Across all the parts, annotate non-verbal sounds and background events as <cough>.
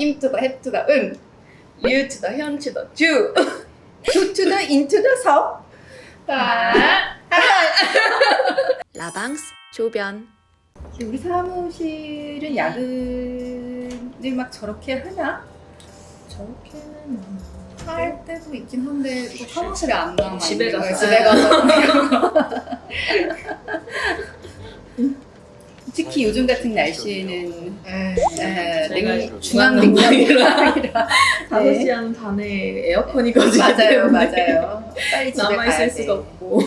him to the head to the 은, you to the 현 to the 주, to <laughs> to the into the 서. 자, 라방스 조변 우리 사무실은 야근을 막 저렇게 하나? 저렇게는 할 때도 있긴 한데 또 사무실에 안 남아. 집에. 가서. 집에 가서. <laughs> 특히 요즘 같은 날씨에는 에, 제가 냉- 중앙 냉장고라 5시간 반에 에어컨이 거지기 맞아요, 때문에 맞아요. 빨리 집에 가야 남아있을 돼. 수가 없고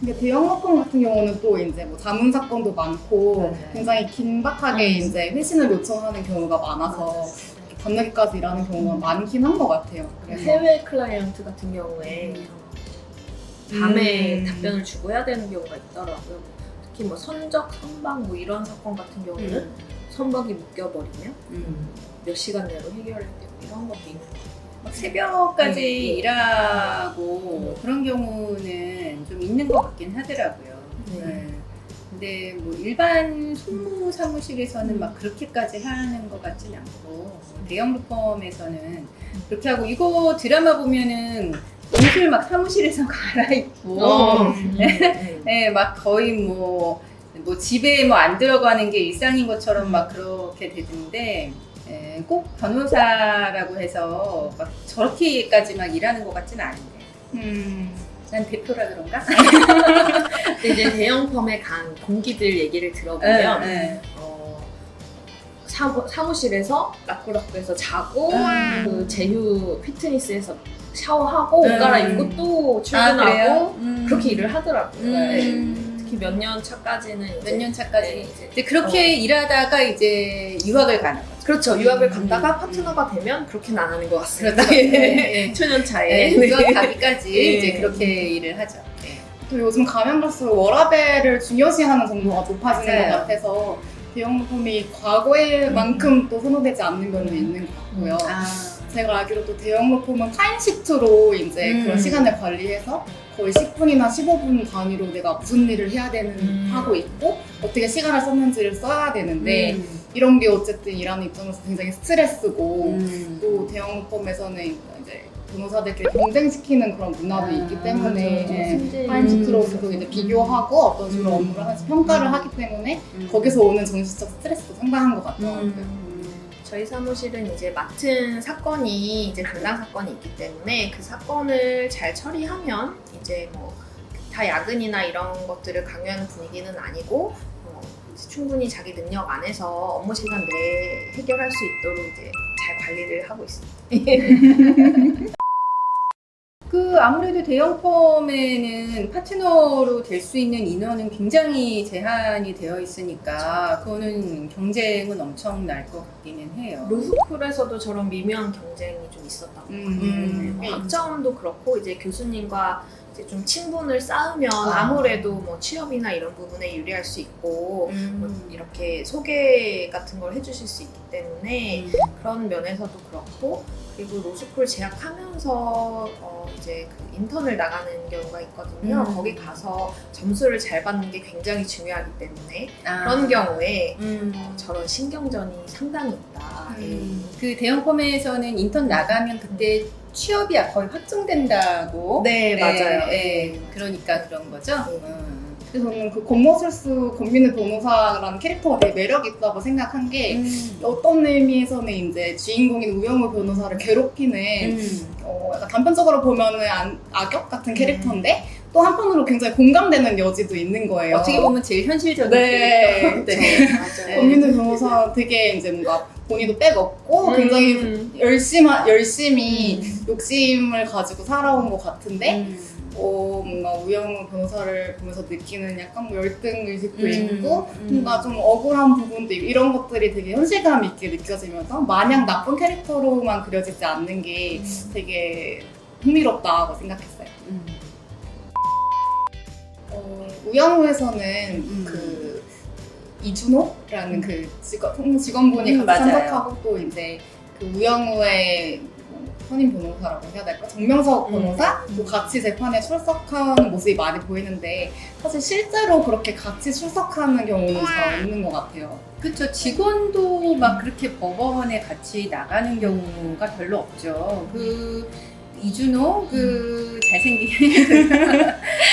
근데 대형 로펌 같은 경우는 또 이제 뭐 자문 사건도 많고 맞아요. 굉장히 긴박하게 음. 이제 회신을 요청하는 경우가 많아서 밤늦게까지 일하는 경우가 많긴 한 것 같아요. 그래서 해외 클라이언트 같은 경우에 밤에 음. 답변을 주고 해야 되는 경우가 있더라고요. 특히 뭐 선적, 선박 뭐 이런 사건 같은 경우는 음. 선박이 묶여버리면 음. 몇 시간 내로 해결해야 되고 이런 것도 있는. 막 새벽까지 네. 일하고 뭐 그런 경우는 좀 있는 것 같긴 하더라고요. 네. 네. 근데 뭐 일반 소무 사무실에서는 막 그렇게까지 하는 것 같진 않고 뭐 대형 루펌에서는 그렇게 하고 이거 드라마 보면은 옷을 막 사무실에서 <laughs> 갈아입고 음. 네, 막 거의 뭐, 뭐 집에 뭐 안 들어가는 게 일상인 것처럼 막 그렇게 되던데 예, 꼭 변호사라고 해서 막 저렇게까지 막 일하는 것 같지는 않은데. 음, 난 대표라 그런가? 근데 <laughs> 이제 대형 펌에 간 동기들 얘기를 들어보면 예, 어, 사무, 사무실에서 라꾸라꾸에서 자고 음. 그 제휴 피트니스에서 샤워하고 옷 음. 갈아입고 또 아, 출근하고 그래요? 음. 그렇게 일을 하더라고요. 네. 음. 특히 몇 년 차까지는 이제 몇 년 차까지. 네, 이제 이제 그렇게 일하다가 이제 유학을 가는 거죠. 그렇죠. 유학을 음. 갔다가 파트너가 되면 그렇게는 안 하는 것 같습니다. 그렇죠. 예, 예. 초년 차에. 네, 유학 가기까지 네. 이제 그렇게 일을 하죠. 또 요즘 가면 갈수록 워라벨을 중요시하는 정도가 높아지는 맞아요. 것 같아서 대형 로펌이 과거에만큼 또 선호되지 않는 면은 있는 것 같고요. 아, 제가 알기로 또 대형 로펌은 타임시트로 이제 음. 그런 시간을 관리해서 거의 10분이나 15분 단위로 내가 무슨 일을 해야 되는 음. 하고 있고 어떻게 시간을 썼는지를 써야 되는데 음. 이런 게 어쨌든 일하는 입장에서 굉장히 스트레스고 음. 또 대형 로펌에서는 이제 변호사들끼리 경쟁시키는 그런 문화도 아, 있기 때문에 승진. 타임시트로 음. 계속 이제 비교하고 어떤 식으로 음. 업무를 하는지 평가를 음. 하기 때문에 거기서 오는 정신적 스트레스도 상당한 것 같더라고요. 음. 저희 사무실은 이제 맡은 사건이 이제 담당 사건이 있기 때문에 그 사건을 잘 처리하면 이제 뭐 다 야근이나 이런 것들을 강요하는 분위기는 아니고 어, 충분히 자기 능력 안에서 업무 시간 내에 해결할 수 있도록 이제 잘 관리를 하고 있습니다. <laughs> 그 아무래도 대형 펌에는 파트너로 될 수 있는 인원은 굉장히 제한이 되어 있으니까 그거는 경쟁은 엄청 날 것 같기는 해요. 로스쿨에서도 저런 미묘한 경쟁이 좀 있었다고 음. 뭐 학점도 그렇고 이제 교수님과 이제 좀 친분을 쌓으면 아. 아무래도 뭐 취업이나 이런 부분에 유리할 수 있고 뭐 음. 이렇게 소개 같은 걸 해주실 수 있기 때문에 음. 그런 면에서도 그렇고 그리고 로스쿨 재학하면서 어 이제 그 인턴을 나가는 경우가 있거든요. 음. 거기 가서 점수를 잘 받는 게 굉장히 중요하기 때문에 아. 그런 경우에 음. 어, 저런 신경전이 상당히 있다. 음. 그 대형 펌에서는 인턴 나가면 그때 취업이 거의 확정된다고. 네, 맞아요. 예, 그러니까 그런 거죠. 네. 음. 그래서 저는 그 권모술수 권민우 변호사라는 캐릭터가 되게 매력 있다고 생각한 게 음. 어떤 의미에서는 이제 주인공인 우영우 변호사를 괴롭히는 음. 어, 약간 단편적으로 보면은 안- 악역 같은 캐릭터인데 또 한편으로 굉장히 공감되는 여지도 있는 거예요. 어떻게 보면 제일 현실적인 네. 캐릭터. 네, <laughs> 맞아요. 권민우 변호사 되게 이제 뭔가 본인도 빼먹고 음. 굉장히 열심히 열심히 음. 욕심을 가지고 살아온 것 같은데 음. 어, 뭔가 우영우 변호사를 보면서 느끼는 약간 뭐 열등 의식도 음. 있고 음. 뭔가 좀 억울한 부분도 있고 이런 것들이 되게 현실감 있게 느껴지면서 마냥 나쁜 캐릭터로만 그려지지 않는 게 음. 되게 흥미롭다고 생각했어요. 음. 어, 우영우에서는 음. 그 이준호라는 그 직원, 직원분이 음, 같이 맞아요. 참석하고 또 이제 그 우영우의 뭐 선임 변호사라고 해야 될까? 정명석 음. 변호사 음. 또 같이 재판에 출석하는 모습이 많이 보이는데 사실 실제로 그렇게 같이 출석하는 경우는 잘 없는 것 같아요. 그렇죠. 직원도 막 그렇게 법원에 같이 나가는 경우가 별로 없죠. 그 이준호 그 잘생긴 <laughs>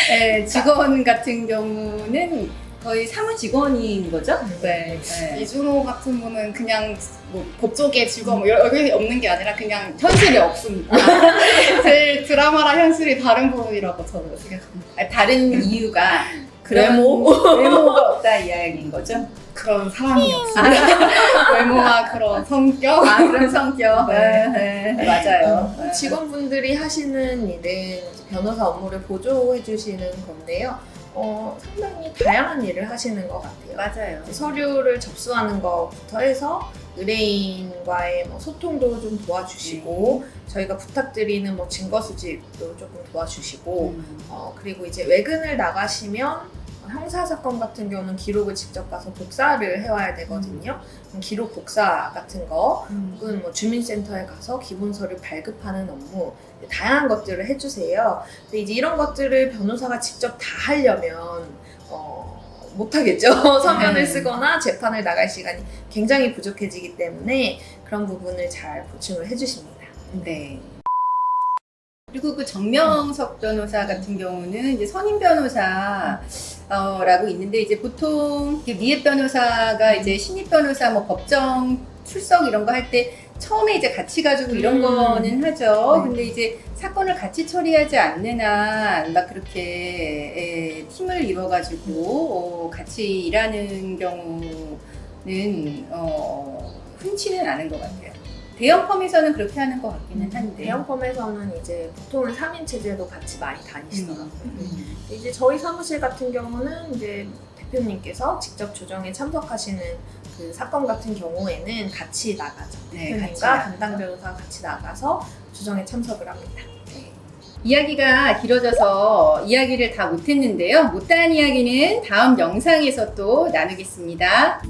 네, 직원 같은 경우는 거의 사무 직원인 거죠. 네. 네. 이준호 같은 분은 그냥 뭐 법조계 직원 뭐 여기 없는 게 아니라 그냥 현실이 없습니다. <laughs> 제일 드라마랑 현실이 다른 부분이라고 저는 생각합니다. 아, 다른 이유가 외모? 그런 외모가 없다 이야기인 거죠. 그런 사람이 없습니다. 외모와 그런 성격. 아 그런 성격. 네, 네, 맞아요. 네. 직원분들이 하시는 일은 이제 변호사 업무를 보조해 주시는 건데요. 어, 상당히 다양한 일을 하시는 것 같아요. 맞아요. 서류를 접수하는 것부터 해서 의뢰인과의 뭐 소통도 좀 도와주시고 저희가 부탁드리는 뭐 증거 수집도 조금 도와주시고 음. 어, 그리고 이제 외근을 나가시면 형사 사건 같은 경우는 기록을 직접 가서 복사를 해와야 되거든요. 그럼 기록 복사 같은 거 혹은 뭐 주민센터에 가서 기본서를 발급하는 업무 다양한 것들을 해주세요. 근데 이제 이런 것들을 변호사가 직접 다 하려면 어, 못하겠죠. <laughs> 서면을 네. 쓰거나 재판을 나갈 시간이 굉장히 부족해지기 때문에 그런 부분을 잘 보충을 해주십니다. 네. 그리고 그 정명석 변호사 같은 경우는 이제 선임 변호사라고 있는데 이제 보통 이렇게 미애 변호사가 이제 신입 변호사 뭐 법정 출석 이런 거 할 때 처음에 이제 같이 가지고 이런 음. 거는 하죠. 네. 근데 이제 사건을 같이 처리하지 않는 한 막 그렇게 예, 팀을 이뤄가지고 어, 같이 일하는 경우는 어, 흔치는 않은 것 같아요. 대형 펌에서는 그렇게 하는 것 같기는 한데. 대형 펌에서는 이제 보통은 3인 체제도 같이 많이 다니시더라고요. 음. 이제 저희 사무실 같은 경우는 이제 대표님께서 직접 조정에 참석하시는 그 사건 같은 경우에는 같이 나가죠. 네, 같이 대표님과 나가죠. 담당 변호사 같이 나가서 조정에 참석을 합니다. 이야기가 길어져서 이야기를 다 못했는데요. 못다한 이야기는 다음 영상에서 또 나누겠습니다.